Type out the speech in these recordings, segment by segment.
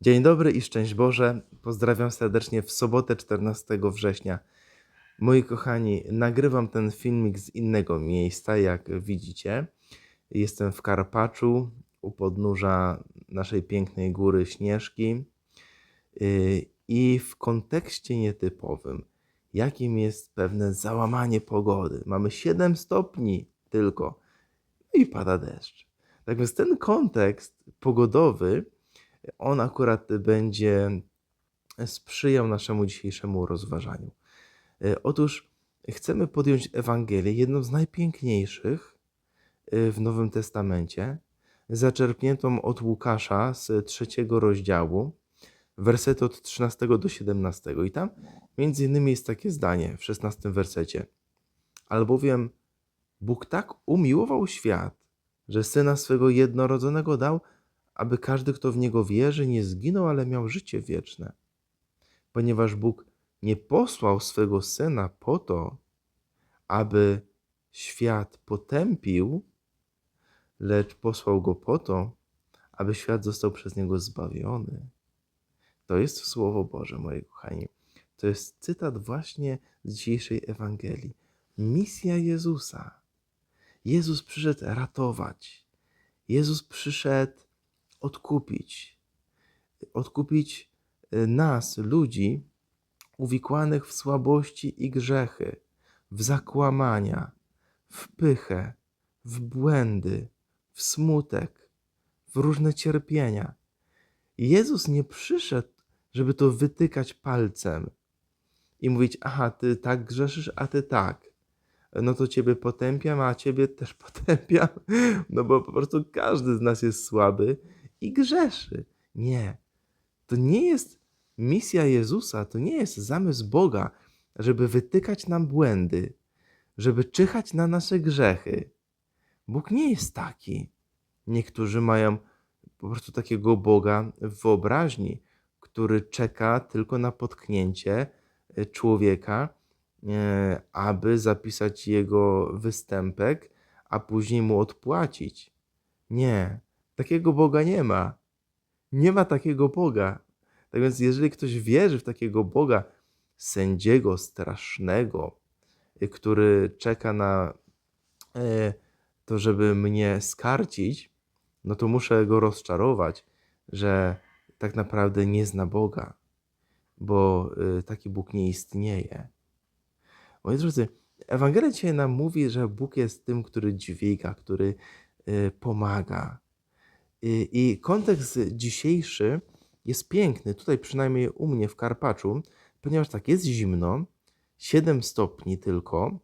Dzień dobry i szczęść Boże. Pozdrawiam serdecznie w sobotę 14 września. Moi kochani, nagrywam ten filmik z innego miejsca, jak widzicie. Jestem w Karpaczu, u podnóża naszej pięknej góry Śnieżki. Yy, I w kontekście nietypowym, jakim jest pewne załamanie pogody. Mamy 7 stopni tylko i pada deszcz. Tak więc ten kontekst pogodowy, on akurat będzie sprzyjał naszemu dzisiejszemu rozważaniu. E, Otóż chcemy podjąć Ewangelię, jedną z najpiękniejszych e, w Nowym Testamencie, zaczerpniętą od Łukasza z trzeciego rozdziału, wersety od 13 do 17. I tam między innymi jest takie zdanie w 16 wersecie. Albowiem Bóg tak umiłował świat, że Syna swego jednorodzonego dał, aby każdy, kto w Niego wierzy, nie zginął, ale miał życie wieczne. Ponieważ Bóg nie posłał swego Syna po to, aby świat potępił, lecz posłał Go po to, aby świat został przez Niego zbawiony. To jest Słowo Boże, moi kochani. To jest cytat właśnie z dzisiejszej Ewangelii. Misja Jezusa. Jezus przyszedł ratować. Jezus przyszedł odkupić. Odkupić y, nas, ludzi, uwikłanych w słabości i grzechy, w zakłamania, w pychę, w błędy, w smutek, w różne cierpienia. Jezus nie przyszedł, żeby to wytykać palcem i mówić: Aha, ty tak grzeszysz, a ty tak no to ciebie potępiam, a ciebie też potępiam, no bo po prostu każdy z nas jest słaby i grzeszy. Nie. To nie jest misja Jezusa, to nie jest zamysł Boga, żeby wytykać nam błędy, żeby czyhać na nasze grzechy. Bóg nie jest taki. Niektórzy mają po prostu takiego Boga w wyobraźni, który czeka tylko na potknięcie e, człowieka E, aby zapisać jego występek, a później mu odpłacić. Nie, takiego Boga nie ma. Nie ma takiego Boga. Tak więc, jeżeli ktoś wierzy w takiego Boga sędziego, strasznego, e, który czeka na e, to, żeby mnie skarcić, no to muszę go rozczarować, że tak naprawdę nie zna Boga, bo taki Bóg nie istnieje. Moi drodzy, Ewangelia dzisiaj nam mówi, że Bóg jest tym, który dźwiga, który y, pomaga. I, I kontekst dzisiejszy jest piękny, tutaj przynajmniej u mnie w Karpaczu, ponieważ tak jest zimno, 7 stopni tylko,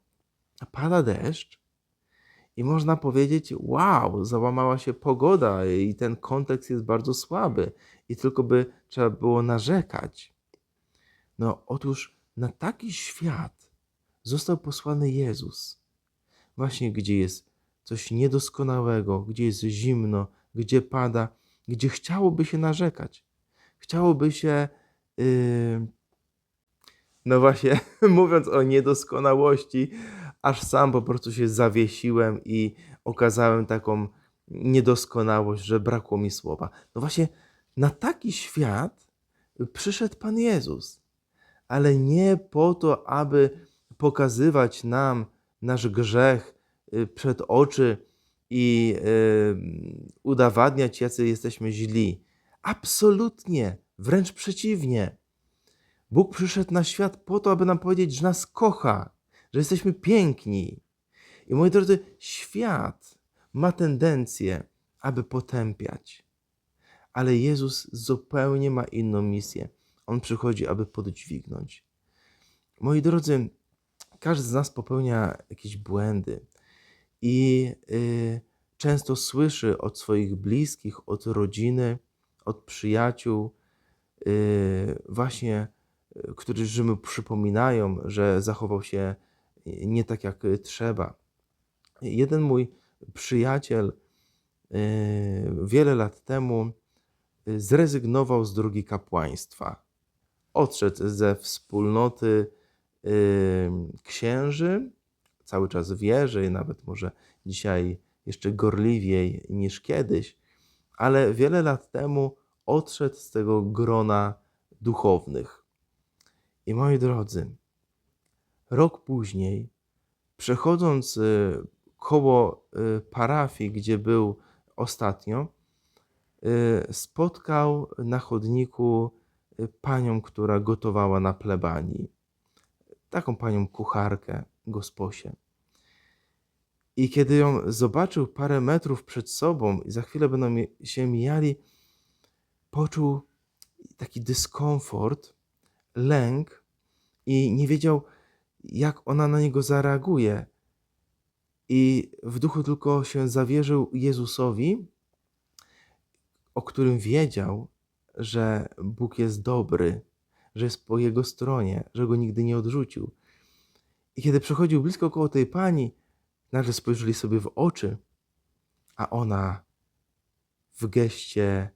pada deszcz i można powiedzieć, wow, załamała się pogoda i ten kontekst jest bardzo słaby i tylko by trzeba było narzekać. No otóż na taki świat został posłany Jezus. Właśnie gdzie jest coś niedoskonałego, gdzie jest zimno, gdzie pada, gdzie chciałoby się narzekać. Chciałoby się, yy... no właśnie, mówiąc o niedoskonałości, aż sam po prostu się zawiesiłem i okazałem taką niedoskonałość, że brakło mi słowa. No właśnie, na taki świat przyszedł Pan Jezus, ale nie po to, aby pokazywać nam nasz grzech y, przed oczy i y, udowadniać, jacy jesteśmy źli. Absolutnie, wręcz przeciwnie. Bóg przyszedł na świat po to, aby nam powiedzieć, że nas kocha, że jesteśmy piękni. I moi drodzy, świat ma tendencję, aby potępiać. Ale Jezus zupełnie ma inną misję. On przychodzi, aby podźwignąć. Moi drodzy, każdy z nas popełnia jakieś błędy i y, często słyszy od swoich bliskich, od rodziny, od przyjaciół, y, właśnie, y, którzy mu przypominają, że zachował się nie tak jak trzeba. Jeden mój przyjaciel wiele lat temu zrezygnował z drogi kapłaństwa. Odszedł ze wspólnoty księży, cały czas wierzy, nawet może dzisiaj jeszcze gorliwiej niż kiedyś, ale wiele lat temu odszedł z tego grona duchownych. I moi drodzy, rok później, przechodząc y, koło y, parafii, gdzie był ostatnio, y, spotkał na chodniku panią, która gotowała na plebanii. Taką panią kucharkę, gosposię. I kiedy ją zobaczył parę metrów przed sobą i za chwilę będą się mijali, poczuł taki dyskomfort, lęk i nie wiedział, jak ona na niego zareaguje. I w duchu tylko się zawierzył Jezusowi, o którym wiedział, że Bóg jest dobry, że jest po jego stronie, że go nigdy nie odrzucił. I kiedy przechodził blisko koło tej pani, nagle spojrzeli sobie w oczy, a ona w geście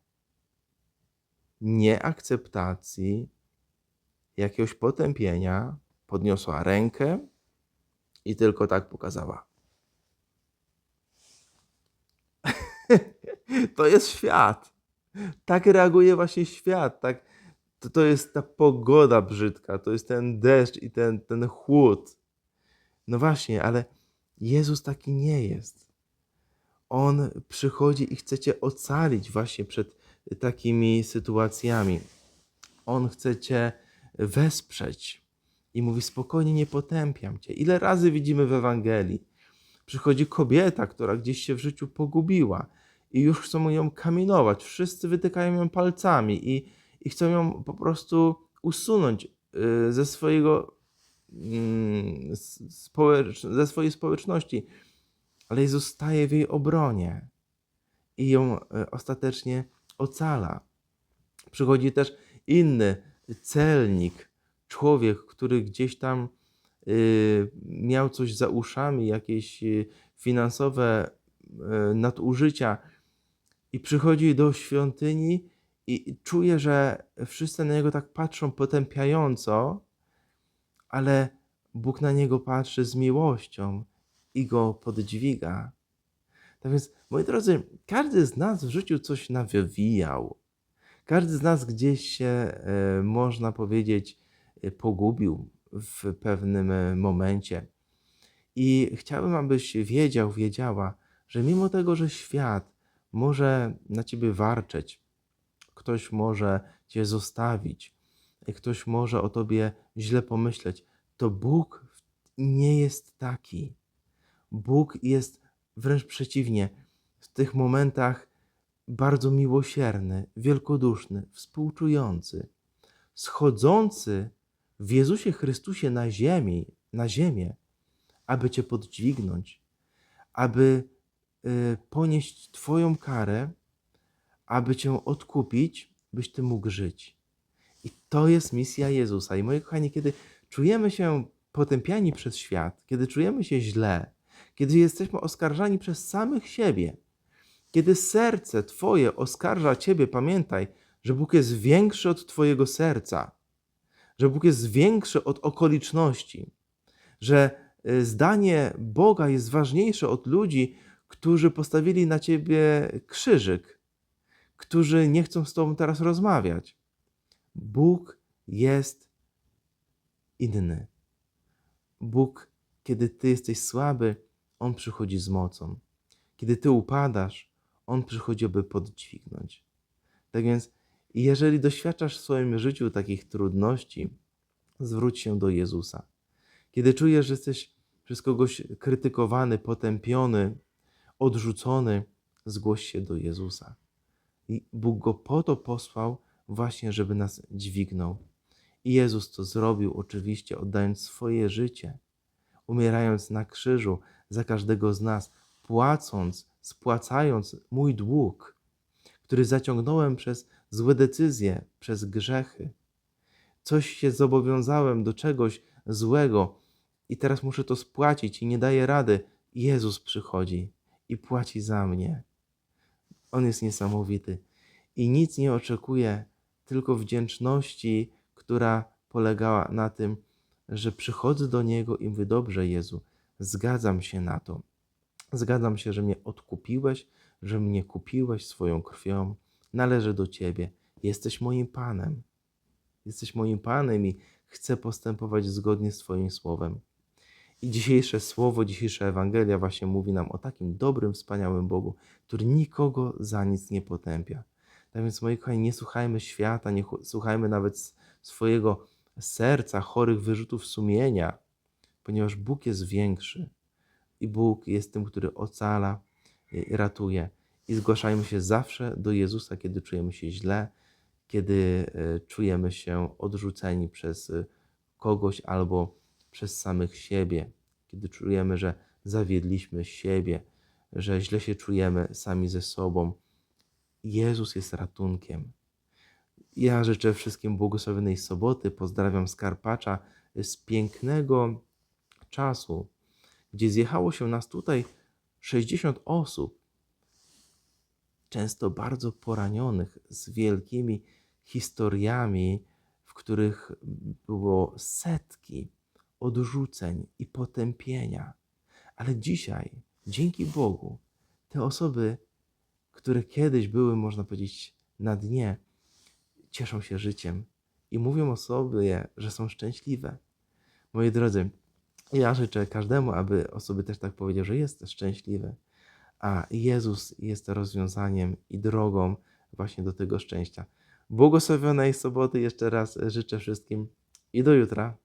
nieakceptacji, jakiegoś potępienia, podniosła rękę i tylko tak pokazała. to jest świat. Tak reaguje właśnie świat. Tak, to, to jest ta pogoda brzydka, to jest ten deszcz i ten, ten chłód. No właśnie, ale Jezus taki nie jest. On przychodzi i chce cię ocalić właśnie przed takimi sytuacjami. On chce cię wesprzeć i mówi: Spokojnie, nie potępiam cię. Ile razy widzimy w Ewangelii? Przychodzi kobieta, która gdzieś się w życiu pogubiła i już chcą ją kamienować. Wszyscy wytykają ją palcami i, i chcą ją po prostu usunąć y, ze swojego ze swojej społeczności. Ale Jezus staje w jej obronie i ją e, ostatecznie ocala. Przychodzi też inny celnik, człowiek, który gdzieś tam y, miał coś za uszami, jakieś y, finansowe y, nadużycia i przychodzi do świątyni i czuje, że wszyscy na niego tak patrzą potępiająco, ale Bóg na niego patrzy z miłością i go podźwiga. Tak więc, moi drodzy, każdy z nas w życiu coś nawywijał. Każdy z nas gdzieś się, e, można powiedzieć, e, pogubił w pewnym e, momencie. I chciałbym, abyś wiedział, wiedziała, że mimo tego, że świat może na ciebie warczeć, ktoś może cię zostawić, ktoś może o tobie źle pomyśleć, to Bóg nie jest taki. Bóg jest wręcz przeciwnie, w tych momentach bardzo miłosierny, wielkoduszny, współczujący, schodzący w Jezusie Chrystusie na ziemi, na ziemię, aby cię podźwignąć, aby y, ponieść twoją karę, aby cię odkupić, byś ty mógł żyć. I to jest misja Jezusa. I moi kochani, kiedy czujemy się potępiani przez świat, kiedy czujemy się źle, kiedy jesteśmy oskarżani przez samych siebie, kiedy serce Twoje oskarża Ciebie, pamiętaj, że Bóg jest większy od Twojego serca, że Bóg jest większy od okoliczności, że y, zdanie Boga jest ważniejsze od ludzi, którzy postawili na Ciebie krzyżyk, którzy nie chcą z Tobą teraz rozmawiać. Bóg jest inny. Bóg, kiedy Ty jesteś słaby, On przychodzi z mocą. Kiedy Ty upadasz, On przychodzi, aby podźwignąć. Tak więc, jeżeli doświadczasz w swoim życiu takich trudności, zwróć się do Jezusa. Kiedy czujesz, że jesteś przez kogoś krytykowany, potępiony, odrzucony, zgłoś się do Jezusa. I Bóg go po to posłał, właśnie, żeby nas dźwignął. I Jezus to zrobił, oczywiście, oddając swoje życie, umierając na krzyżu za każdego z nas, płacąc, spłacając mój dług, który zaciągnąłem przez złe decyzje, przez grzechy. Coś się zobowiązałem do czegoś złego i teraz muszę to spłacić i nie daję rady. Jezus przychodzi i płaci za mnie. On jest niesamowity i nic nie oczekuje, tylko wdzięczności, która polegała na tym, że przychodzę do Niego i mówię: Dobrze, Jezu, zgadzam się na to. Zgadzam się, że mnie odkupiłeś, że mnie kupiłeś swoją krwią, należę do Ciebie. Jesteś moim Panem. Jesteś moim Panem i chcę postępować zgodnie z Twoim słowem. I dzisiejsze słowo, dzisiejsza Ewangelia właśnie mówi nam o takim dobrym, wspaniałym Bogu, który nikogo za nic nie potępia. Tak więc, moi kochani, nie słuchajmy świata, nie słuchajmy nawet swojego serca, chorych wyrzutów sumienia, ponieważ Bóg jest większy i Bóg jest tym, który ocala, y, ratuje. I zgłaszajmy się zawsze do Jezusa, kiedy czujemy się źle, kiedy y, czujemy się odrzuceni przez y, kogoś albo przez samych siebie, kiedy czujemy, że zawiedliśmy siebie, że źle się czujemy sami ze sobą. Jezus jest ratunkiem. Ja życzę wszystkim błogosławionej soboty. Pozdrawiam z Karpacza z pięknego czasu, gdzie zjechało się nas tutaj 60 osób, często bardzo poranionych, z wielkimi historiami, w których było setki odrzuceń i potępienia. Ale dzisiaj, dzięki Bogu, te osoby, które kiedyś były, można powiedzieć, na dnie, cieszą się życiem i mówią o sobie, że są szczęśliwe. Moi drodzy, ja życzę każdemu, aby osoby też tak powiedział, że jest szczęśliwy, a Jezus jest rozwiązaniem i drogą właśnie do tego szczęścia. Błogosławionej soboty jeszcze raz życzę wszystkim i do jutra.